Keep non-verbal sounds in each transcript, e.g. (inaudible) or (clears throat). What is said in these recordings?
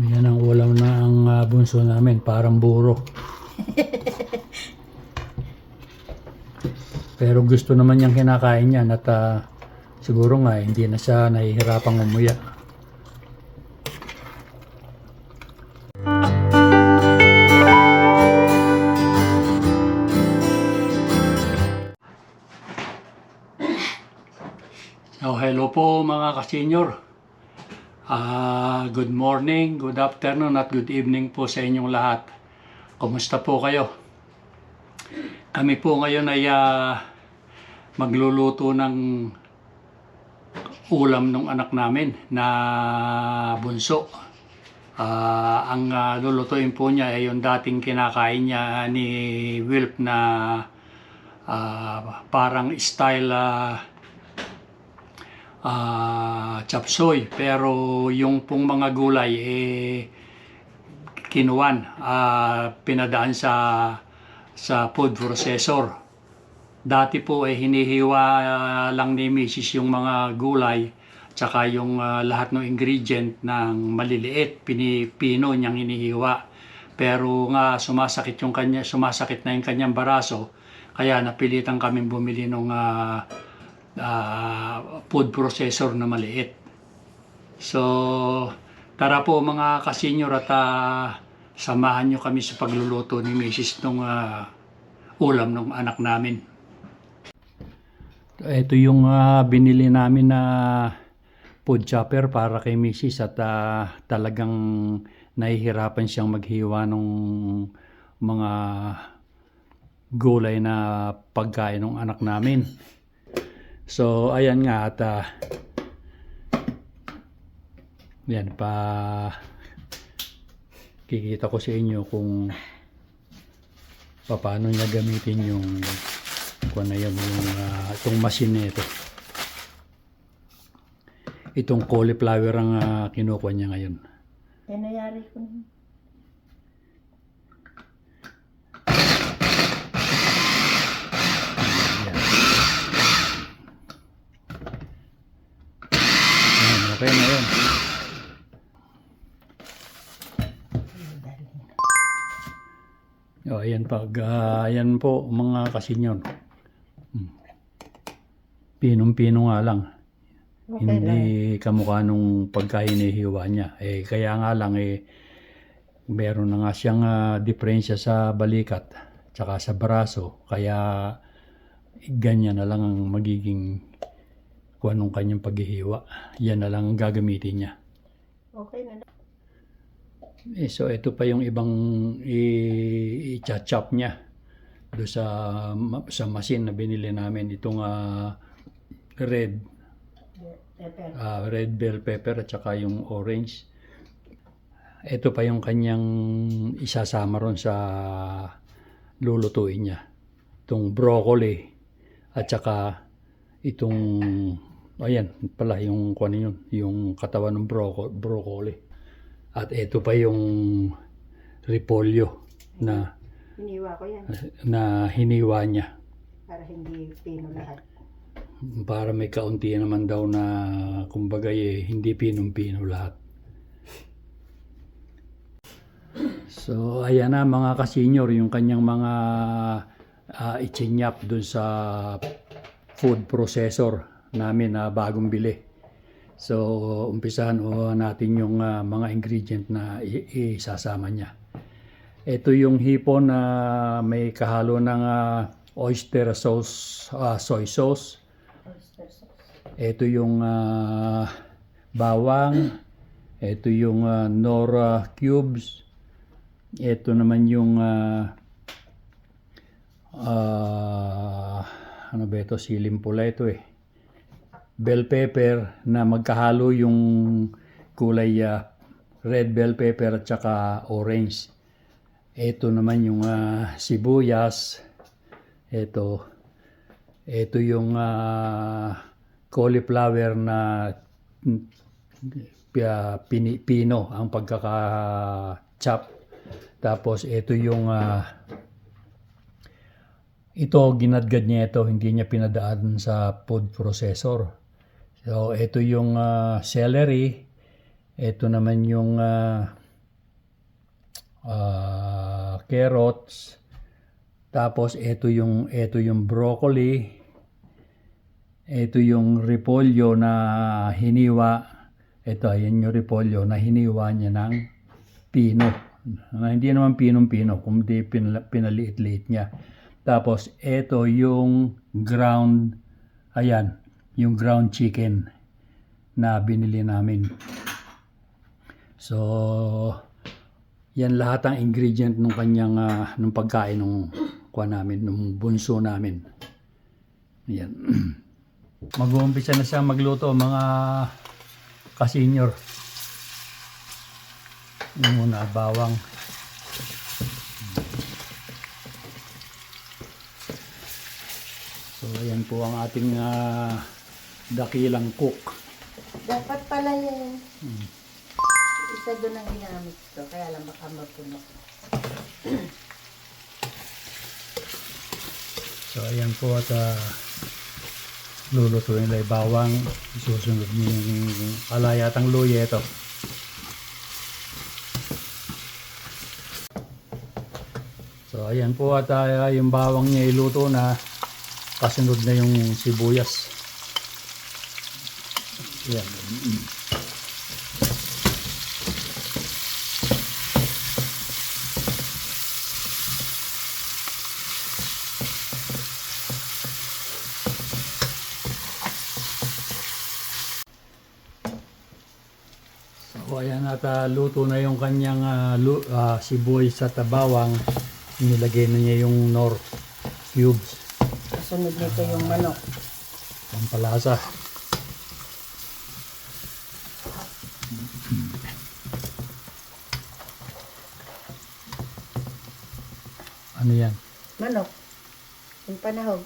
Yan ang ulam na ang ah, bunso namin, parang buro. Pero gusto naman niyang kinakain yan at ah, siguro nga hindi na siya nahihirapang umuya. Oh, hello po mga ka-senior. Ah, good morning, good afternoon at good evening po sa inyong lahat. Kumusta po kayo? Kami po ngayon ay ah, magluluto ng ulam ng anak namin na bunso. Ah, ang ah, lulutuin po niya ay yung dating kinakain niya ni Wilp na ah, parang style ah, chop suey pero yung pong mga gulay eh kinuwan ah, pinadaan sa sa food processor dati po eh hinihiwa ah, lang ni Mrs. yung mga gulay tsaka yung ah, lahat ng ingredient ng maliliit pinipino niyang hinihiwa pero nga sumasakit yung kanya sumasakit na yung kanyang baraso kaya napilitan kaming bumili ng ah, food processor na maliit. So, tara po mga kasenyor at ah, samahan nyo kami sa pagluluto ni Mrs. nung ah, ulam ng anak namin. Ito yung ah, binili namin na food chopper para kay Mrs. at ah, talagang nahihirapan siyang maghiwa ng mga gulay na pagkain ng anak namin. So, ayan nga at ah, yan pa kikita ko sa inyo kung paano niya gamitin yung kung ano yun, yung ah, itong machine na ito. Itong cauliflower ang ah, kinukuha niya ngayon. Eh, nayari ko okay na yun. O, ayan pag, ah, ayan po mga kasinyon. Hmm. Pinong-pino nga lang. Okay Hindi lang. kamukha nung pagkahinihiwa niya. Eh, kaya nga lang eh, meron na nga siyang ah, diferensya sa balikat tsaka sa braso. Kaya ganyan na lang ang magiging kung anong kanyang paghihiwa. Yan na lang ang gagamitin niya. Okay na. Eh, so ito pa yung ibang i-chop niya do sa sa machine na binili namin itong ah, red Pepper. ah, red bell pepper at saka yung orange. Ito pa yung kanyang isasama ron sa lulutuin niya. Itong broccoli at saka itong ayan pala yung kuan yun, yung katawan ng broco- broccoli. At ito pa yung repolyo na Hiniwa ko yan na hiniwa niya para hindi pino lahat. para may kaunti naman daw na kumbaga eh, hindi pinong-pino lahat. So ayan na mga kasenyor yung kanyang mga uh, ichinyap dun sa food processor namin na bagong bili. So umpisahan o natin yung ah, mga ingredient na isasama niya. Ito yung hipon na may kahalo ng ah, oyster sauce, ah, soy sauce, ito yung ah, bawang. Ito yung ah, nora cubes. Ito naman yung ah, ah, ano ba ito? Silim pula ito eh. Bell pepper na magkahalo yung kulay ah, red bell pepper at saka orange. Ito naman yung ah, sibuyas. Ito. Ito yung ah, cauliflower na pini, pino ang pagkaka-chop. Tapos ito yung ah, ito ginadgad niya ito, hindi niya pinadaan sa food processor. So ito yung ah, celery, ito naman yung ah, ah, carrots. Tapos ito yung ito yung broccoli. Ito yung repolyo na hiniwa. Ito ayan yung repolyo na hiniwa niya ng pino. Na hindi naman pinong-pino, kundi pinala- pinaliit-liit niya. Tapos ito yung ground ayan, yung ground chicken na binili namin. So, yan lahat ang ingredient ng kanyang ah, nung pagkain nung kuha namin, nung bunso namin. Yan. (clears throat) Mag-uumpisa na siya magluto mga ka-senior. Yung muna bawang. So, ayan po ang ating ah, dakilang cook. Dapat pala yung isa doon ang ginamit ko. Kaya lang baka mapuno. So ayan po at uh, lulutuin nila bawang. Susunod niyo yung alayatang luya ito. So ayan po at uh, yung bawang niya iluto na kasunod na yung sibuyas. Yan. So ayan at ah, luto na yung kanyang ah, lu- ah, sibuyas at bawang. Nilagay na niya yung nor cubes. Kasunod nito yung manok. Pampalasa. Ano yan? Manok. Yung panahog.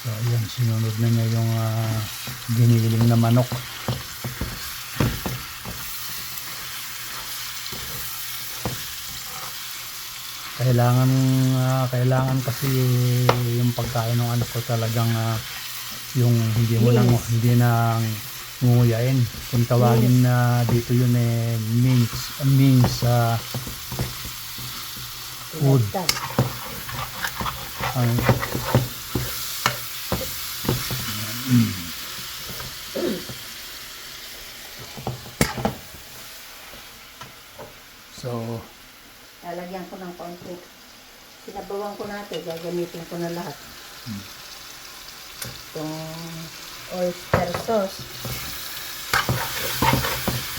So ayan, sinunod na niya yung ah, giniling na manok. Kailangan ah, kailangan kasi yung pagkain ng anak ko talagang ah, yung hindi mo lang Mince. hindi na nguyain. Kung tawagin na dito yun eh mince mince ah, Food. Ang So, Lalagyan ko ng konti. Sinabawan ko natin. Gagamitin ko na lahat. Itong oyster sauce.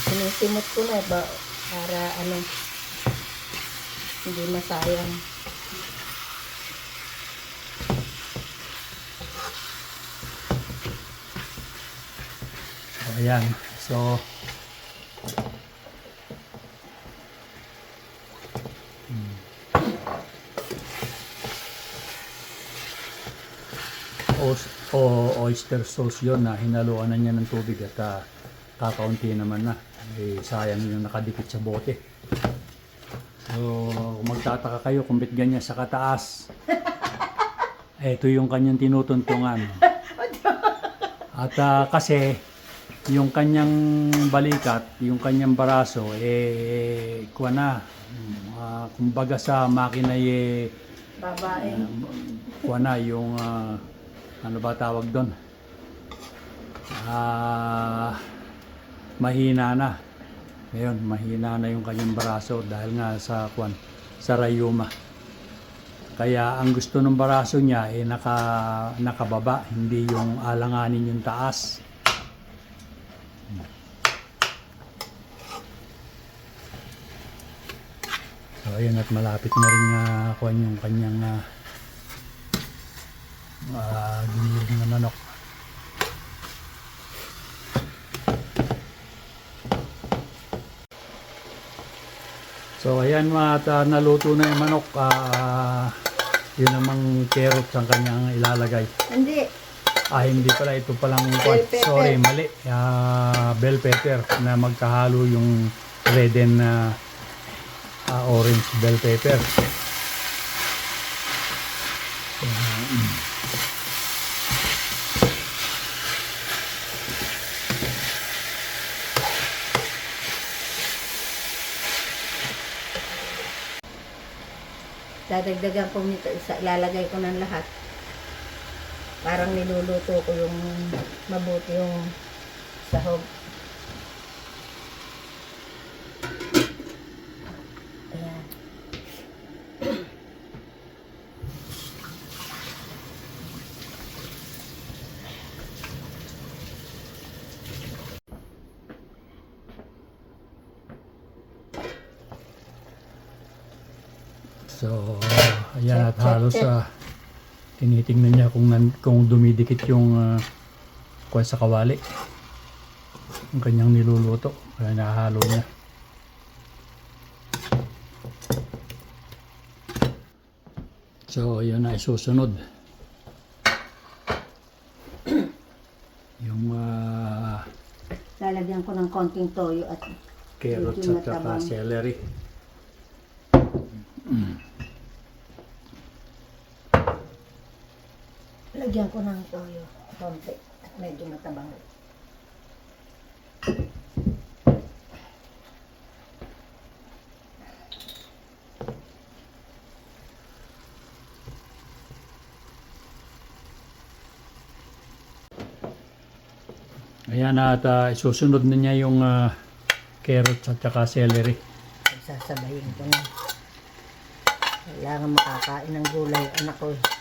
Sinisimot ko na ba para ano hindi masayang. ayan. So, o oyster sauce yon na hinaluan na niya ng tubig at ah, kakaunti naman na. Eh, sayang yung nakadikit sa bote. So, kung magtataka kayo kung ba't ganyan sa kataas, (laughs) ito yung kanyang tinutuntungan. (laughs) At ah, kasi, yung kanyang balikat, yung kanyang baraso, eh, kuha na. Ah, kumbaga sa makina eh, Babae. kuha na yung, ah, ano ba tawag doon? Ah, mahina na. Ngayon, mahina na yung kanyang baraso dahil nga sa kwan, sa rayuma. Kaya ang gusto ng baraso niya ay naka, nakababa, hindi yung alanganin yung taas. So ayun at malapit na rin nga kwan yung kanyang uh, uh, giniling na manok. So ayan mga at ah, naluto na yung manok. ah yun namang carrots ang kanyang ilalagay. Hindi. Ah, hindi pala. Ito palang Bell pepper. Sorry, mali. Ah, bell pepper na magkahalo yung red and ah, ah, orange bell pepper. Dadagdagan ko nito isa, ilalagay ko ng lahat. Parang niluluto ko yung mabuti yung sahog. Ayan. So, ayan at halos ah, tinitingnan niya kung, kung dumidikit yung uh, kwan sa kawali. Ang kanyang niluluto. Kaya nahalo niya. So, yun na isusunod. (clears throat) yung ah, Lalagyan ko ng konting toyo at carrots at saka matabang. Celery. lagyan ko ng toyo. Konti. Medyo matabang. Ayan at ah, isusunod na niya yung ah, carrots at saka celery. Sasabayin ko na. Kailangan makakain ng gulay anak ko. I-mix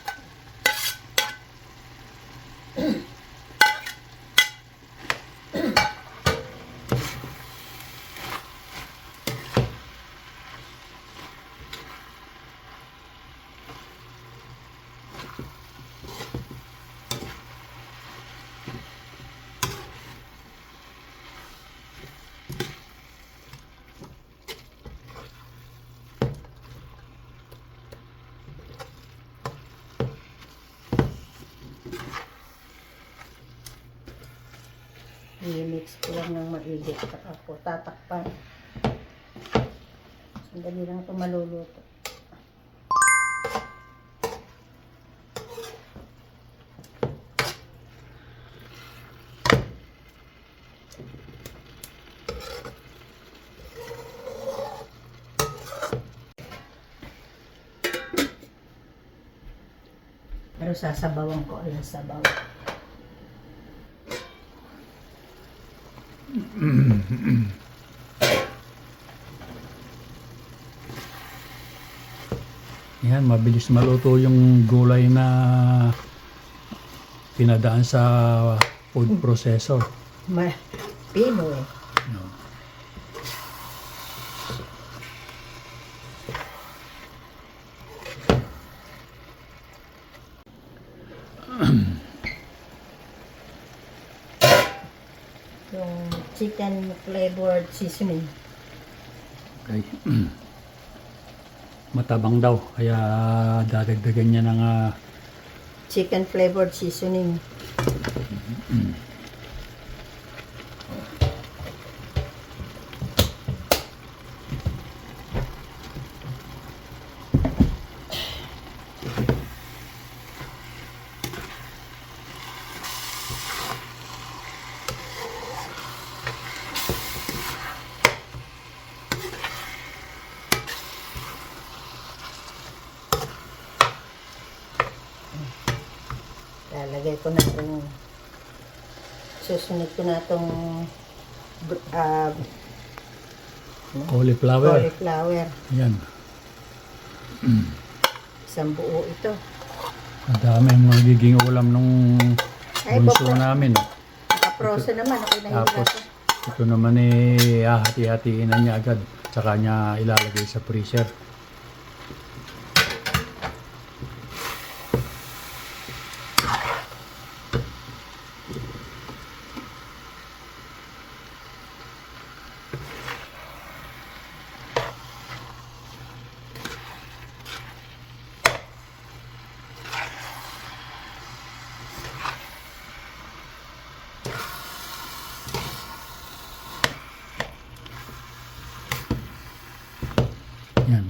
lang ng maigi. Saka ko tatakpan. Sandali lang ito maluluto. Pero sasabawan ko ang sabaw. (clears throat) Yan, mabilis maluto yung gulay na pinadaan sa food processor. Ma pino eh. No. Yung chicken flavored seasoning. Okay. (clears throat) Matabang daw, kaya dadagdagan niya ng ah, Chicken flavored seasoning. Lalagay ko na itong susunod ko na itong uh, cauliflower. cauliflower. Yan. Isang buo ito. Ang dami ang magiging ulam nung Ay, bunso baka- namin. Nakaprosa naman. Na Tapos, ito naman eh, hahati-hatiin na niya agad. Tsaka niya ilalagay sa freezer. Yan.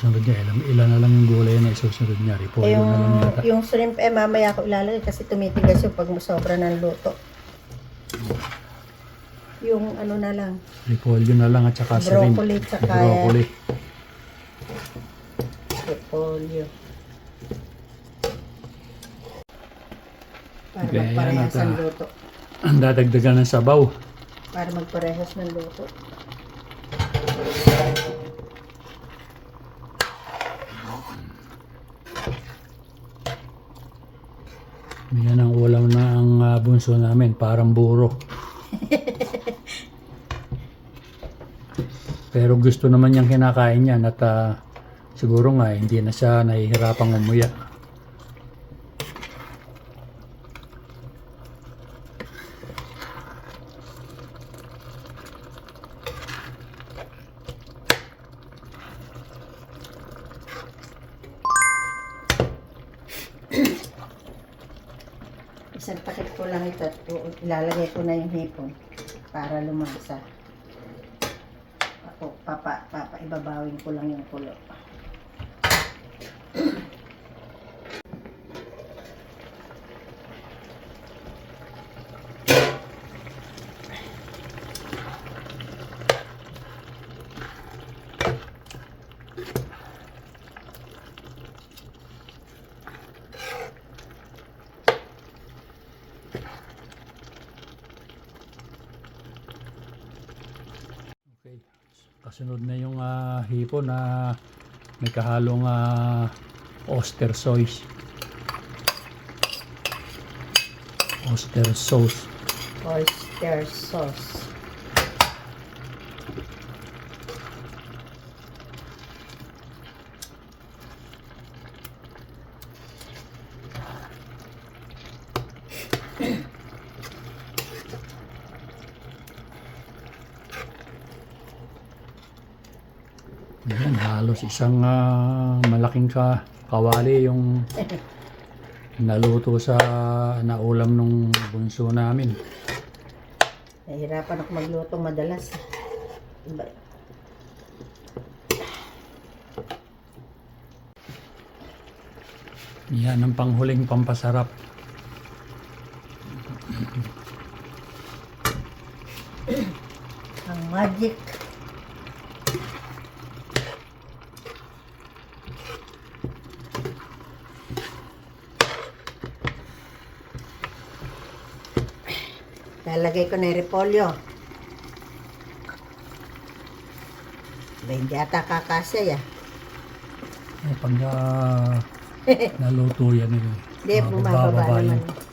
Isusunod niya? Ilan, ilan na lang yung gulay na isusunod niya? Repolyo yung, na lang yata. yung shrimp, eh, mamaya ko ilalagay kasi tumitigas yung pag sobra ng luto. Yung ano na lang, Repolyo na lang at saka shrimp. broccoli, tsaka Broccoli. repolyo. Para Okay, magparehas ang ah, luto. Ang (clears throat) dadagdagan ng sabaw. Para magparehas ng luto. Yan ang ulam na ang ah, bunso namin. Parang buro. Pero gusto naman niyang kinakain yan at ah, siguro nga hindi na siya nahihirapang umuya. Isang takip ko lang ito at u- ilalagay ko na yung hipon para lumasa. Ako, papa, papa, ibabawin ko lang yung kulo. Kasunod na yung ah, hipon na may kahalong ah, oyster sauce. Oyster sauce. Oyster sauce. Yan, halos isang ah, malaking ka kawali yung (laughs) naluto sa naulam nung bunso namin. Nahihirapan ako magluto madalas. Iba. Yan ang panghuling pampasarap. Ang magic. Lalagay ko na yung repolyo. Ba, hindi ata kakasya ya. Eh, pag ah, (laughs) naluto yan eh. Hindi, bumababa naman. yun.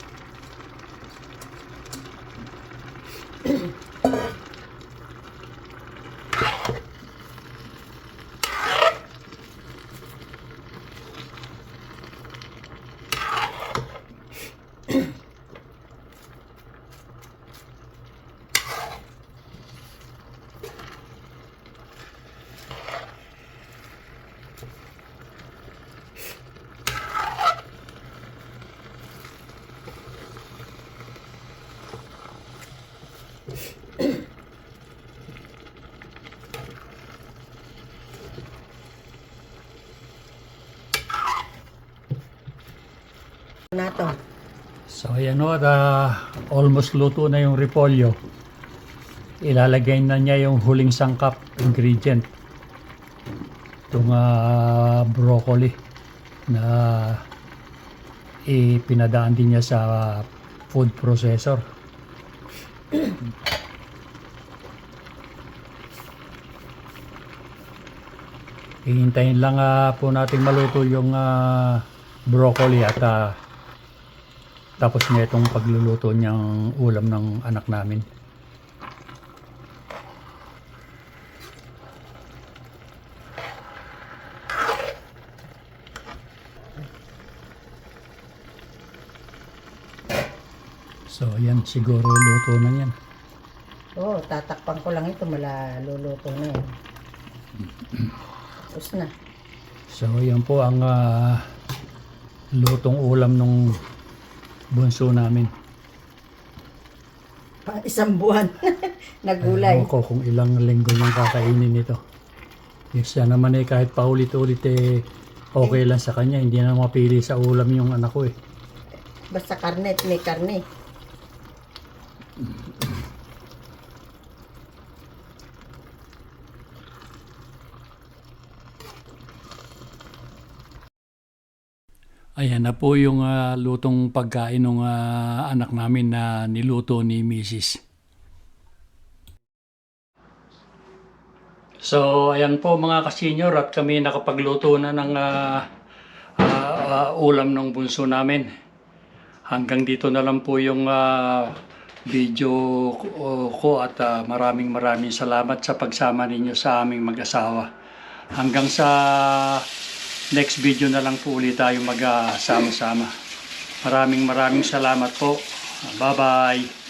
Na to. So ayan o, ah, almost luto na yung repolyo. Ilalagay na niya yung huling sangkap ingredient. Itong ah, broccoli na ipinadaan din niya sa food processor. Hihintayin lang ah, po natin maluto yung ah, broccoli at ah, tapos na itong pagluluto niyang ulam ng anak namin. So, yan siguro luto na yan. Oo, oh, tatakpan ko lang ito. Malaluluto na yan. Tapos na. So, yan po ang ah, lutong ulam nung bunso namin. Pa isang buwan (laughs) na gulay. Ewan ko kung ilang linggo nang kakainin ito. Isa naman eh kahit paulit-ulit eh okay lang sa kanya. Hindi na mapili sa ulam yung anak ko eh. Basta karne at may karne. Ayan na po yung ah, lutong pagkain ng ah, anak namin na niluto ni Mrs. So, ayan po mga kasenyor at kami nakapagluto na ng ah, ah, ah, ulam ng bunso namin. Hanggang dito na lang po yung ah, video ko, at ah, maraming maraming salamat sa pagsama ninyo sa aming mag-asawa. Hanggang sa next video na lang po ulit tayo mag-sama-sama. Maraming maraming salamat po. Bye-bye.